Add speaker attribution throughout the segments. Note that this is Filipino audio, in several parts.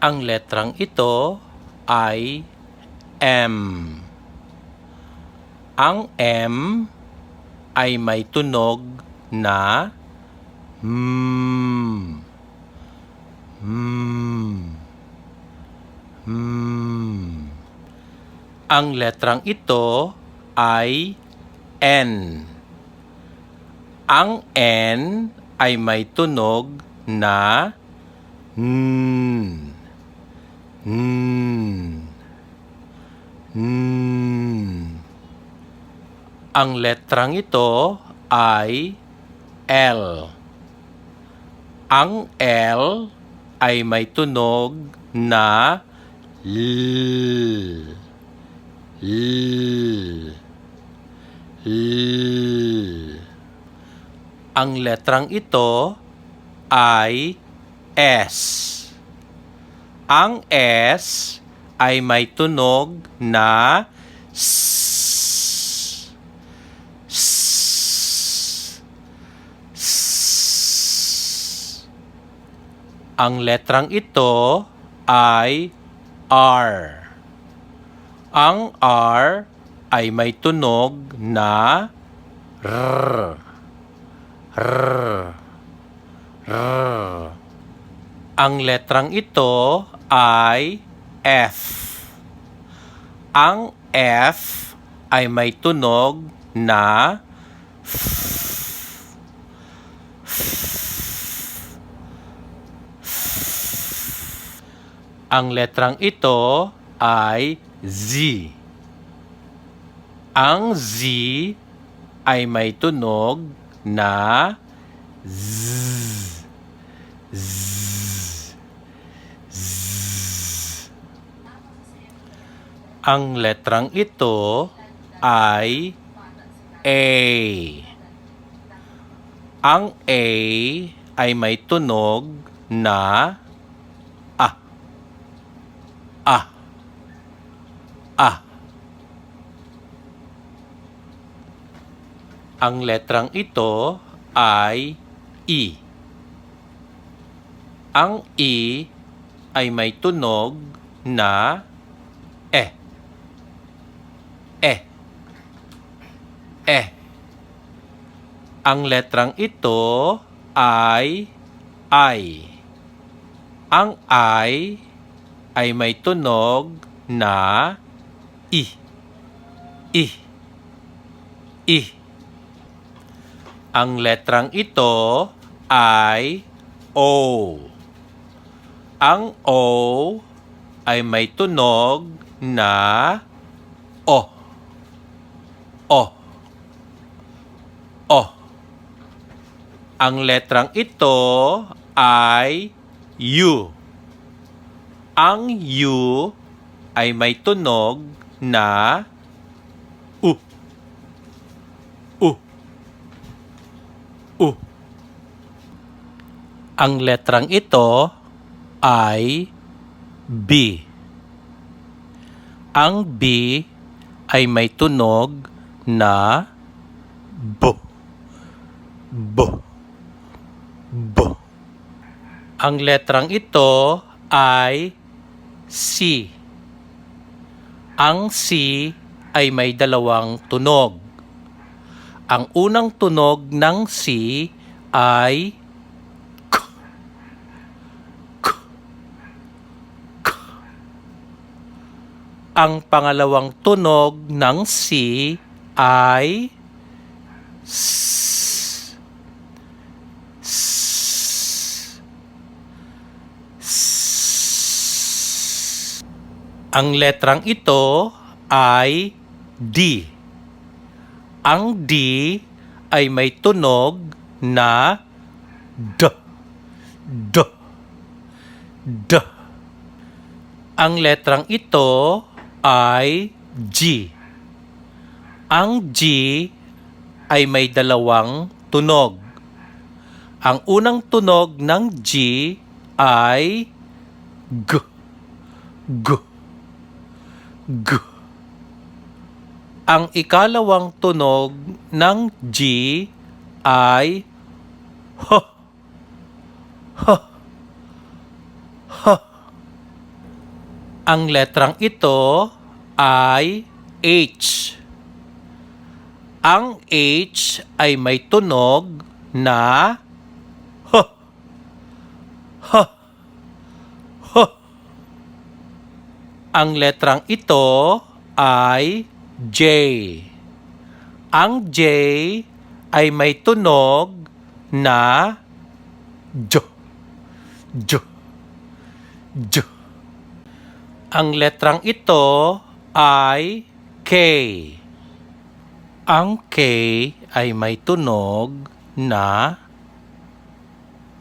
Speaker 1: Ang letrang ito ay M. Ang M ay may tunog na M. M. M. Ang letrang ito ay N. Ang N ay may tunog na N. N. N. Ang letrang ito ay L. Ang L ay may tunog na L. L. L. Ang letrang ito ay S. Ang S ay may tunog na S. Ang letrang ito ay R. Ang R ay may tunog na R. R. R. Ang letrang ito ay F. Ang F ay may tunog na. Ang letrang ito ay Z. Ang Z ay may tunog na. Z. Z. Ang letrang ito ay A. Ang A ay may tunog na A. A. A. Ang letrang ito ay E. Ang E ay may tunog na E. E. E. Ang letrang ito ay I. Ang I ay may tunog na I. I. I. Ang letrang ito ay O. Ang O ay may tunog na O. O. O. Ang letrang ito ay U. Ang U ay may tunog na U. U. U. Ang letrang ito ay B. Ang B ay may tunog na B. B. B. Ang letrang ito ay C. Ang C ay may dalawang tunog. Ang unang tunog ng C ay K. K. K. Ang pangalawang tunog ng C ay S. S. S. Ang letrang ito ay D. Ang D ay may tunog na D. D. D. Ang letrang ito ay G. Ang G ay may dalawang tunog. Ang unang tunog ng G ay G. G. G. Ang ikalawang tunog ng G ay H. H. H. Ang letrang ito ay H. Ang H ay may tunog na H. H. H. Ang letrang ito ay J. Ang J ay may tunog na J. J. J. Ang letrang ito ay K. Ang K ay may tunog na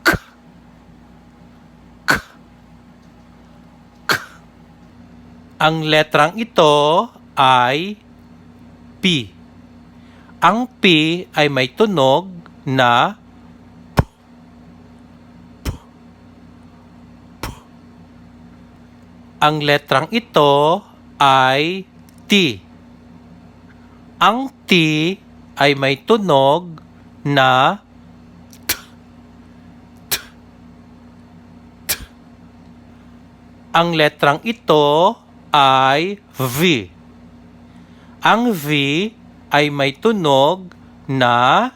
Speaker 1: K. K. K. Ang letrang ito ay P. Ang P ay may tunog na P. Ang letrang ito ay T. Ang T ay may tunog na T. T. T. Ang letrang ito ay V. Ang V ay may tunog na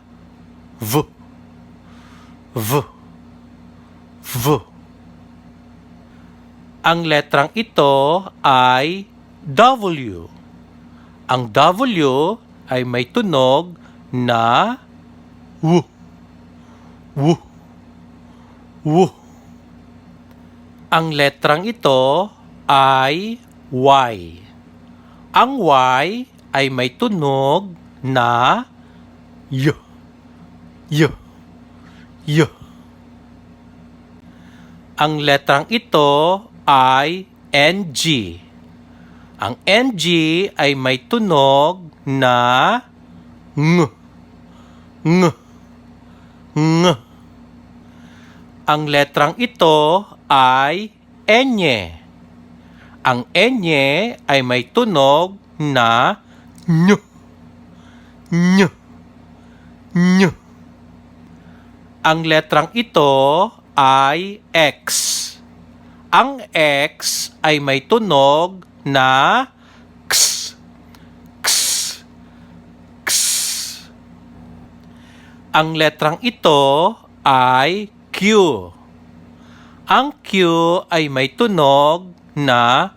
Speaker 1: V. V. V. Ang letrang ito ay W. Ang W ay may tunog na W. W. W. Ang letrang ito ay Y. Ang Y ay may tunog na Y. Y. Y. Ang letrang ito ay NG. Ang NG ay may tunog na ng. Ng. Ng. Ang letrang ito ay enye. Ang enye ay may tunog na ny. Ny. Ny. Ang letrang ito ay X. Ang X ay may tunog na X. X. X. Ang letrang ito ay Q. Ang Q ay may tunog na